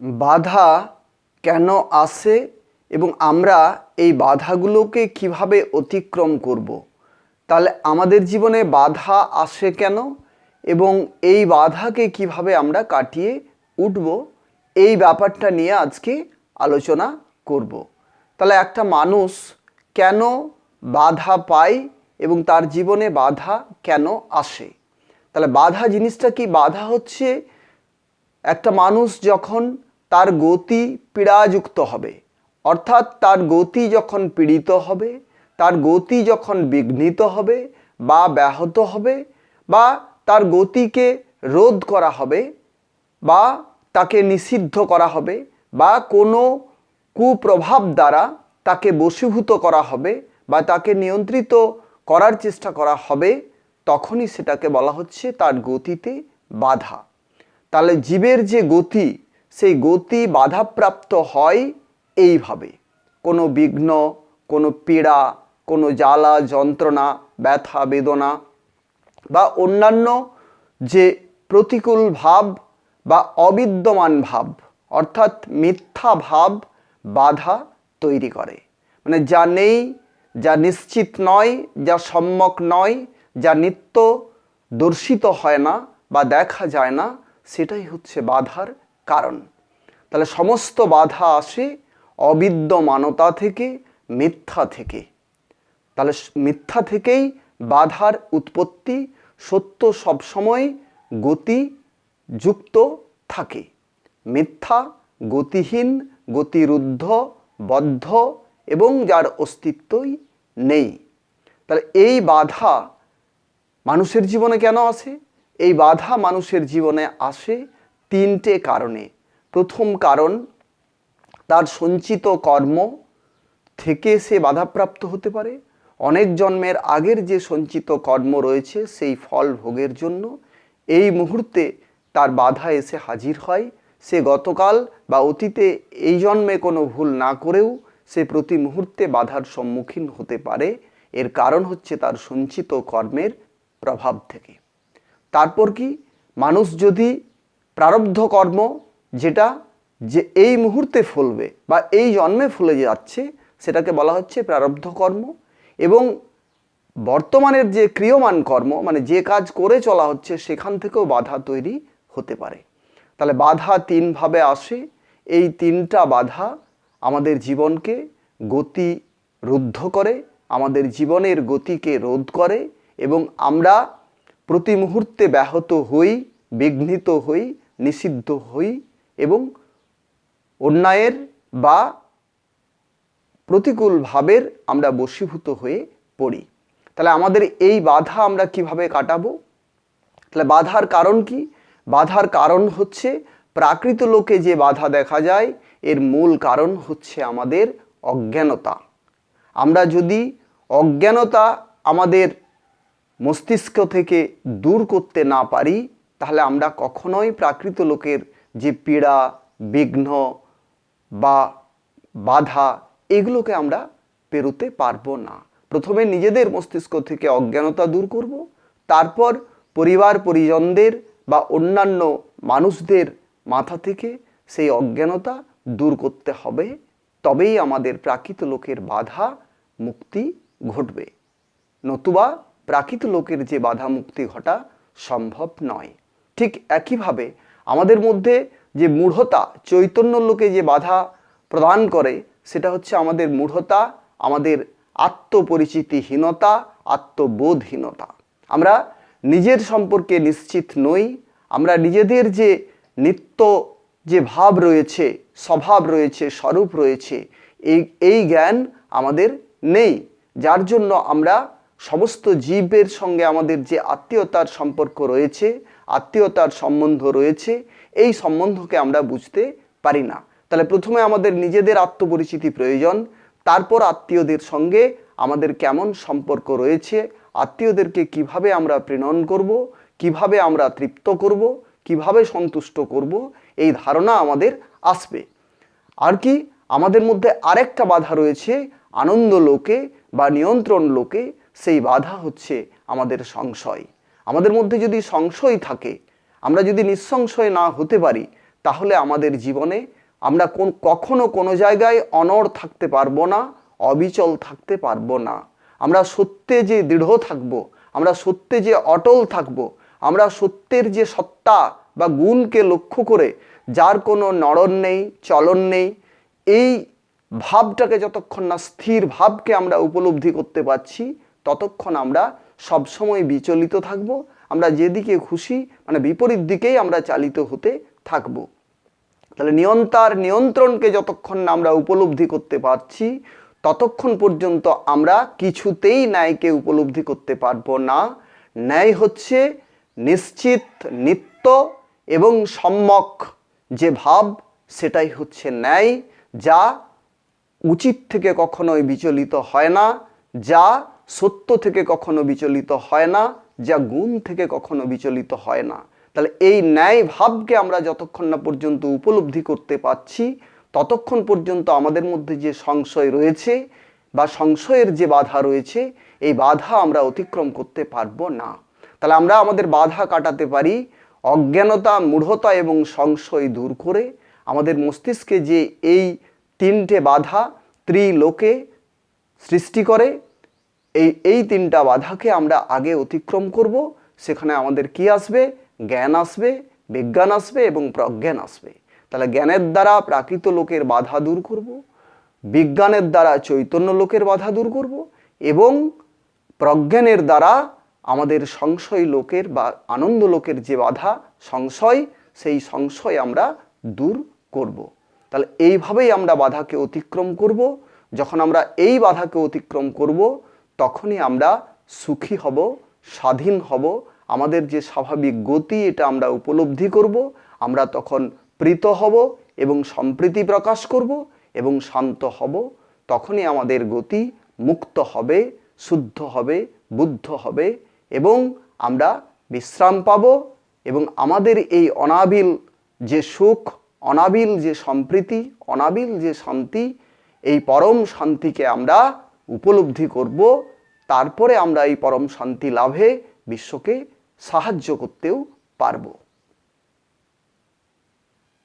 বাধা কেন আসে এবং আমরা এই বাধাগুলোকে কীভাবে অতিক্রম করব। তাহলে আমাদের জীবনে বাধা আসে কেন এবং এই বাধাকে কীভাবে আমরা কাটিয়ে উঠব এই ব্যাপারটা নিয়ে আজকে আলোচনা করব। তাহলে একটা মানুষ কেন বাধা পায় এবং তার জীবনে বাধা কেন আসে তাহলে বাধা জিনিসটা কি বাধা হচ্ছে একটা মানুষ যখন তার গতি পীড়াযুক্ত হবে, অর্থাৎ তার গতি যখন পীড়িত হবে, তার গতি যখন বিঘ্নিত হবে বা ব্যাহত হবে বা তার গতিকে রোধ করা হবে বা তাকে নিষিদ্ধ করা হবে বা কোনো কুপ্রভাব দ্বারা তাকে বশীভূত করা হবে বা তাকে নিয়ন্ত্রিত করার চেষ্টা করা হবে, তখনই সেটাকে বলা হচ্ছে তার গতিতে বাধা। তাহলে জীবের যে গতি, সেই গতি বাধাপ্রাপ্ত হয় এইভাবে। কোনো বিঘ্ন, কোনো পীড়া, কোনো জ্বালা, যন্ত্রণা, ব্যথা, বেদনা বা অন্যান্য যে প্রতিকূল ভাব বা অবিদ্যমান ভাব, অর্থাৎ মিথ্যা ভাব বাধা তৈরি করে। মানে যা নেই, যা নিশ্চিত নয়, যা সম্যক নয়, যা নিত্য দর্শিত হয় না বা দেখা যায় না সেটাই হচ্ছে বাধার কারণ। তাহলে সমস্ত বাধা আসে অবিদ্যমানতা থেকে, মিথ্যা থেকে। তাহলে মিথ্যা থেকেই বাধার উৎপত্তি সত্য সবসময় গতি যুক্ত থাকে। মিথ্যা গতিহীন, গতিরুদ্ধ, বদ্ধ এবং যার অস্তিত্বই নেই। তাহলে এই বাধা মানুষের জীবনে কেন আসে? এই বাধা মানুষের জীবনে আসে তিনটে কারণে। প্রথম কারণ, তার সঞ্চিত কর্ম থেকে সে বাধাপ্রাপ্ত হতে পারে। অনেক জন্মের আগের যে সঞ্চিত কর্ম রয়েছে, সেই ফল ভোগের জন্য এই মুহূর্তে তার বাধা এসে হাজির হয়। সে গতকাল বা অতীতে এই জন্মে কোনো ভুল না করেও সে প্রতি মুহূর্তে বাধার সম্মুখীন হতে পারে। এর কারণ হচ্ছে তার সঞ্চিত কর্মের প্রভাব থেকে। তারপর কি? মানুষ যদি প্রারব্ধ কর্ম যেটা যে এই মুহূর্তে ফলবে বা এই জন্মে ফলে যাচ্ছে, সেটাকে বলা হচ্ছে প্রারব্ধ কর্ম। এবং বর্তমানের যে ক্রিয়মান কর্ম মানে যে কাজ করে চলা হচ্ছে, সেখান থেকেও বাধা তৈরি হতে পারে। তাহলে বাধা তিনভাবে আসে। এই তিনটা বাধা আমাদের জীবনকে গতি রুদ্ধ করে, আমাদের জীবনের গতিকে রোধ করে এবং আমরা প্রতি মুহূর্তে ব্যাহত হই, বিঘ্নিত হই, নিষিদ্ধ হই এবং অন্যায়ের বা প্রতিকূল ভাবের আমরা বশীভূত হয়ে পড়ি। তাহলে আমাদের এই বাধা আমরা কীভাবে কাটাবো? তাহলে বাধার কারণ কি? বাধার কারণ হচ্ছে প্রাকৃত লোকে যে বাধা দেখা যায়, এর মূল কারণ হচ্ছে আমাদের অজ্ঞানতা। আমরা যদি অজ্ঞানতা আমাদের মস্তিষ্ক থেকে দূর করতে না পারি, তাহলে আমরা কখনোই প্রাকৃত লোকের যে পীড়া, বিঘ্ন বা বাধা, এগুলোকে আমরা পেরোতে পারব না। প্রথমে নিজেদের মস্তিষ্ক থেকে অজ্ঞানতা দূর করব, তারপর পরিবার, পরিজনদের বা অন্যান্য মানুষদের মাথা থেকে সেই অজ্ঞানতা দূর করতে হবে। তবেই আমাদের প্রাকৃত লোকের বাধা, মুক্তি ঘটবে। নতুবা প্রাকৃত লোকের যে বাধা মুক্তি ঘটা সম্ভব নয়। ঠিক একইভাবে আমাদের মধ্যে যে মূঢ়তা, চৈতন্য লোকে যে বাধা প্রদান করে, সেটা হচ্ছে আমাদের মূঢ়তা, আমাদের আত্মপরিচিতিহীনতা, আত্মবোধহীনতা। আমরা নিজের সম্পর্কে নিশ্চিত নই, আমরা নিজেদের যে নিত্য যে ভাব রয়েছে, স্বভাব রয়েছে, স্বরূপ রয়েছে, এই এই জ্ঞান আমাদের নেই, যার জন্য আমরা সমস্ত জীবের সঙ্গে আমাদের যে আত্মীয়তার সম্পর্ক রয়েছে, আত্মীয়তার সম্বন্ধ রয়েছে, এই সম্বন্ধকে আমরা বুঝতে পারি না। তাহলে প্রথমে আমাদের নিজেদের আত্মপরিচিতি প্রয়োজন, তারপর আত্মীয়দের সঙ্গে আমাদের কেমন সম্পর্ক রয়েছে, আত্মীয়দেরকে কীভাবে আমরা প্রেরণ করব, কীভাবে আমরা তৃপ্ত করব, কীভাবে সন্তুষ্ট করব, এই ধারণা আমাদের আসবে। আর কি, আমাদের মধ্যে আরেকটা বাধা রয়েছে, আনন্দ লোকে বা নিয়ন্ত্রণ লোকে সেই বাধা হচ্ছে আমাদের সংশয়। আমাদের মধ্যে যদি সংশয় থাকে, আমরা যদি নিঃসংশয় না হতে পারি, তাহলে আমাদের জীবনে আমরা কোন, কখনো কোনো জায়গায় অনড় থাকতে পারব না, অবিচল থাকতে পারব না। আমরা সত্যে যে দৃঢ় থাকব, আমরা সত্যে যে অটল থাকব, আমরা সত্যের যে সত্তা বা গুণকে লক্ষ্য করে যার কোনো নড়ন নেই, চলন নেই, এই ভাবটাকে যতক্ষণ না স্থির ভাবকে আমরা উপলব্ধি করতে পারছি ততক্ষণ আমরা সবসময় বিচলিত থাকব, আমরা যেদিকে খুশি মানে বিপরীত দিকেই আমরা চালিত হতে থাকব। তাহলে নিয়ন্তার নিয়ন্ত্রণকে যতক্ষণ না আমরা উপলব্ধি করতে পারছি, ততক্ষণ পর্যন্ত আমরা কিছুতেই ন্যায়কে উপলব্ধি করতে পারব না। ন্যায় হচ্ছে নিশ্চিত, নিত্য এবং সম্যক যে ভাব, সেটাই হচ্ছে ন্যায়, যা উচিত থেকে কখনোই বিচলিত হয় না, যা সত্য থেকে কখনো বিচলিত হয় না, যা গুণ থেকে কখনো বিচলিত হয় না। তাহলে এই ন্যায় ভাবকে আমরা যতক্ষণ না পর্যন্ত উপলব্ধি করতে পারছি, ততক্ষণ পর্যন্ত আমাদের মধ্যে যে সংশয় রয়েছে বা সংশয়ের যে বাধা রয়েছে, এই বাধা আমরা অতিক্রম করতে পারব না। তাহলে আমরা আমাদের বাধা কাটাতে পারি অজ্ঞানতা, মূঢ়তা এবং সংশয় দূর করে। আমাদের মস্তিষ্কে যে এই তিনটে বাধা ত্রিলোকে সৃষ্টি করে এই এই তিনটা বাধাকে আমরা আগে অতিক্রম করব, সেখানে আমাদের কি আসবে? জ্ঞান আসবে, বিজ্ঞান আসবে এবং প্রজ্ঞান আসবে। তাহলে জ্ঞানের দ্বারা প্রাকৃত লোকের বাধা দূর করব, বিজ্ঞানের দ্বারা চৈতন্য লোকের বাধা দূর করব এবং প্রজ্ঞানের দ্বারা আমাদের সংশয় লোকের বা আনন্দ লোকের যে বাধা, সংশয়, সেই সংশয় আমরা দূর করব। তাহলে এইভাবেই আমরা বাধাকে অতিক্রম করব। যখন আমরা এই বাধাকে অতিক্রম করব তখনই আমরা সুখী হব, স্বাধীন হব, আমাদের যে স্বাভাবিক গতি এটা আমরা উপলব্ধি করব, আমরা তখন প্রীত হব এবং সম্প্রীতি প্রকাশ করব এবং শান্ত হব, তখনই আমাদের গতি মুক্ত হবে, শুদ্ধ হবে, বুদ্ধ হবে এবং আমরা বিশ্রাম পাব এবং আমাদের এই অনাবিল যে সুখ, অনাবিল যে সম্প্রীতি, অনাবিল যে শান্তি, এই পরম শান্তিকে আমরা উপলব্ধি করব তারপরে আমরা এই পরম শান্তি লাভে বিশ্বকে সাহায্য করতেও পারব।